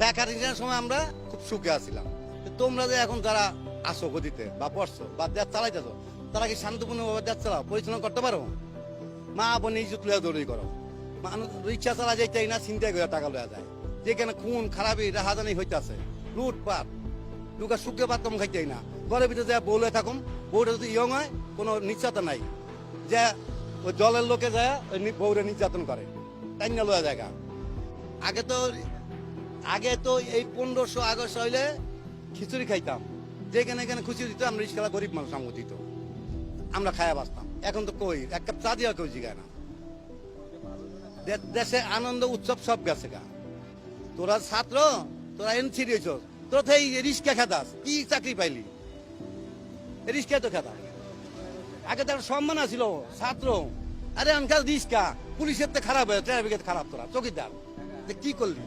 বেকার সময় আমরা খুব সুখে আছিলাম। তোমরা যে এখন যারা আসো গদিতে বা পড়ছো বা দেশ চালাইতেছো, তারা কি শান্তিপূর্ণভাবে দেশ চালাও, পরিচালনা করতে পারো? মা বোন ইজ্জত লইয়া দৌড়ি করো। মানুষ রিক্সা চালা যাইতেই না চিন্তা করে টাকা লইয়া যায়। যেখানে খুন, খারাপি, রাহাজানি হইতাছে, লুটপাট, লুকা সুখে ভাত কম খাইতেই না। ঘরের ভিতরে যা বউলে থাকুম বউটা যদি ইয়ং হয়, কোনো নিশ্চয়তা নাই। যে ওই দলের লোকে যায় ওই বউরে নির্যাতন করে তাই না লয়া জায়গা আগে তো আগে তো এই পনেরোশো আগস্ট হইলে খিচুড়ি খাইতাম। যেখানে এখানে খুশি দিত, আমরা রিক্সা গরিব মানুষ আমাকে দিত। আমরা খায়া বাঁচতাম। এখন তো কই, এক কাপ চা দিয়া কেউ জিগায় না। দেশে আনন্দ, উৎসব সব গেছে গা। তোরা ছাত্র, তোরা এনসি দিয়েছ তোরা তো এই রিক্সা খেতাস, কি চাকরি পাইলি? রিক্সা তো খেতা আগে তার সম্মান আছিল, ছাত্র। আরে আনকাল রিক্সা পুলিশের তো খারাপ হয়ে ট্রাফিকের খারাপ তোরা, চকিদার। কি করলি?